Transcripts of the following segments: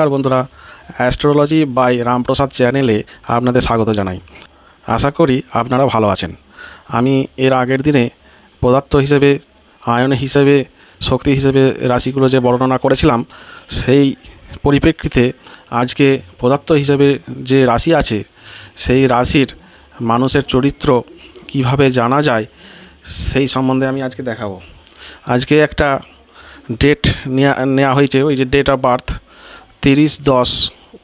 নমস্কার বন্ধুরা astrology by Ramprasad চ্যানেলে আপনাদের স্বাগত জানাই। আশা করি আপনারা ভালো আছেন। আমি এর আগের দিনে পদার্থ হিসেবে, আয়ন হিসেবে, শক্তি হিসেবে রাশিগুলো যে বর্ণনা করেছিলাম, সেই পরিপ্রেক্ষিতে আজকে পদার্থ হিসেবে যে রাশি আছে, সেই রাশির মানুষের চরিত্র কীভাবে জানা যায়, সেই সম্বন্ধে আমি আজকে দেখাবো। আজকে একটা ডেট নেওয়া নেওয়া হয়েছে, ওই যে ডেট অফ বার্থ তিরিশ দশ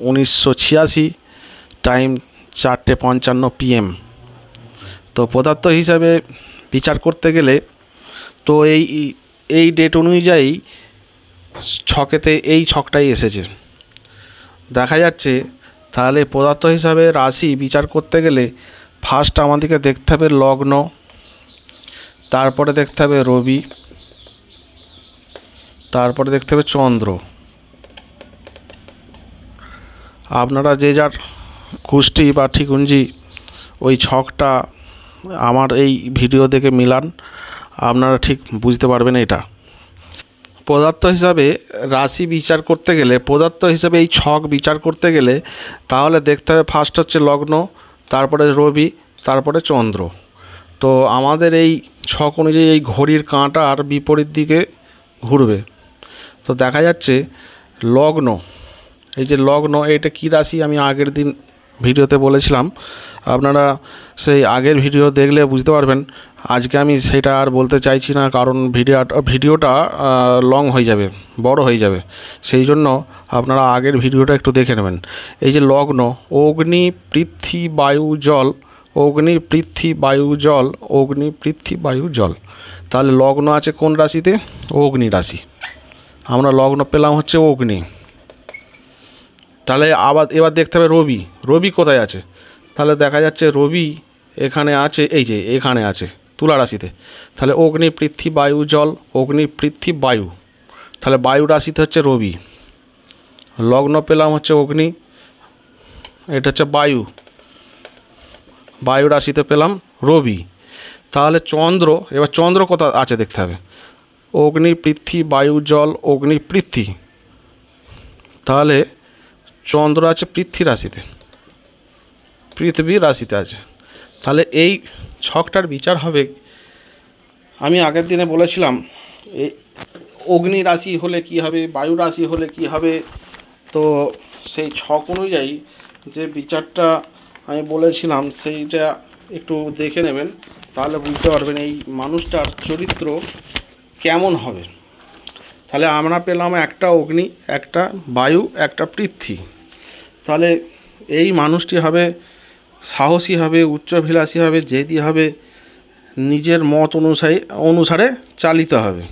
উনিশশো ছিয়াশি টাইম চারটে পঞ্চান্ন পিএম। তো পদার্থ হিসাবে বিচার করতে গেলে তো এই এই ডেট অনুযায়ী ছকেতে এই ছকটাই এসেছে। দেখা যাচ্ছে তাহলে পদার্থ হিসাবে রাশি বিচার করতে গেলে ফার্স্ট আমাদেরকে দেখতে হবে লগ্ন, তারপরে দেখতে হবে রবি, তারপরে দেখতে হবে চন্দ্র। আপনারা যে যার কুষ্টি বা ঠিকুঞ্জি, ওই ছকটা আমার এই ভিডিও দেখে মিলান, আপনারা ঠিক বুঝতে পারবেন এটা। পদার্থ হিসাবে রাশি বিচার করতে গেলে, পদার্থ হিসাবে এই ছক বিচার করতে গেলে, তাহলে দেখতে হবে ফার্স্ট হচ্ছে লগ্ন, তারপরে রবি, তারপরে চন্দ্র। তো আমাদের এই ছক অনুযায়ী এই ঘড়ির কাঁটার বিপরীত দিকে ঘুরবে। তো দেখা যাচ্ছে লগ্ন এই যে লগ্ন এটা কী রাশি আমি আগের দিন ভিডিওতে বলেছিলাম। আপনারা সেই আগের ভিডিও দেখলে বুঝতে পারবেন। আজকে আমি সেটা আর বলতে চাইছি না, কারণ ভিডিও ভিডিওটা লং হয়ে যাবে, বড় হয়ে যাবে। সেই জন্য আপনারা আগের ভিডিওটা একটু দেখে নেবেন। এই যে লগ্ন অগ্নি, পৃথ্বী, বায়ু, জল। অগ্নি, পৃথ্বী, বায়ু, জল। অগ্নি, পৃথ্বী, বায়ু, জল। তাহলে লগ্ন আছে কোন রাশিতে? অগ্নি রাশি। আমরা লগ্ন পেলাম হচ্ছে অগ্নি। তাহলে আবার, এবার দেখতে হবে রবি। রবি কোথায় আছে? তাহলে দেখা যাচ্ছে রবি এখানে আছে, এই যে এখানে আছে, তুলা রাশিতে। তাহলে অগ্নি, পৃথ্বী, বায়ু, জল, অগ্নি, পৃথ্বী, বায়ু। তাহলে বায়ু রাশিতে হচ্ছে রবি। লগ্ন পেলাম হচ্ছে অগ্নি, এটা হচ্ছে বায়ু। বায়ু রাশিতে পেলাম রবি। তাহলে চন্দ্র, এবার চন্দ্র কোথা আছে দেখতে হবে? অগ্নি, পৃথ্বী, বায়ু, জল, অগ্নি, পৃথ্বী। তাহলে চন্দ্র আছে, পৃথ্বী রাশিতে। পৃথিবী রাশিতে আছে। তাহলে এই ছকটার বিচার হবে। আমি আগের দিনে বলেছিলাম এই অগ্নি রাশি হলে কি হবে, বায়ু রাশি হলে কি হবে? তো সেই ছক অনুযায়ী যে বিচারটা আমি বলেছিলাম, সেইটা একটু দেখে নেবেন। তাহলে বুঝতে পারবেন এই মানুষটার চরিত্র কেমন হবে। তাহলে আমরা পেলাম একটা অগ্নি, একটা বায়ু, একটা পৃথ্বী। তাহলে এই মানুষটি হবে, সাহসী হবে, উচ্চভিলাষী হবে, জেদি হবে, নিজের মত অনুসারে অনুসারে চালিত হবে।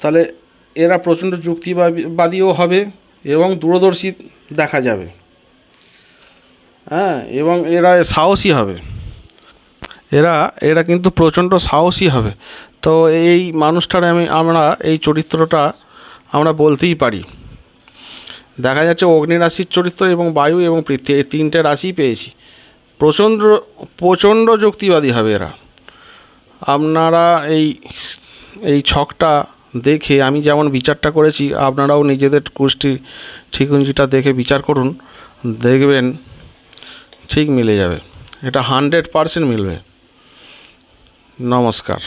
তাহলে এরা প্রচণ্ড যুক্তিবাদীও হবে এবং দূরদর্শী দেখা যাবে। হ্যাঁ এবং এরা সাহসী হবে। এরা এরা কিন্তু প্রচণ্ড সাহসী হবে। তো এই মানুষটার আমি, আমরা এই চরিত্রটা আমরা বলতেই পারি। দেখা যাচ্ছে অগ্নি রাশির চরিত্র এবং বায়ু এবং পৃথ্বী, এই তিনটে রাশি পেয়েছি। প্রচণ্ড প্রচণ্ড যুক্তিবাদী হবে এরা। আপনারা এই এই ছকটা দেখে আমি যেমন বিচারটা করেছি, আপনারাও নিজেদের কুষ্টি ঠিকুঞ্জিটা দেখে বিচার করুন, দেখবেন ঠিক মিলে যাবে। এটা হান্ড্রেড পারসেন্ট মিলবে। নমস্কার।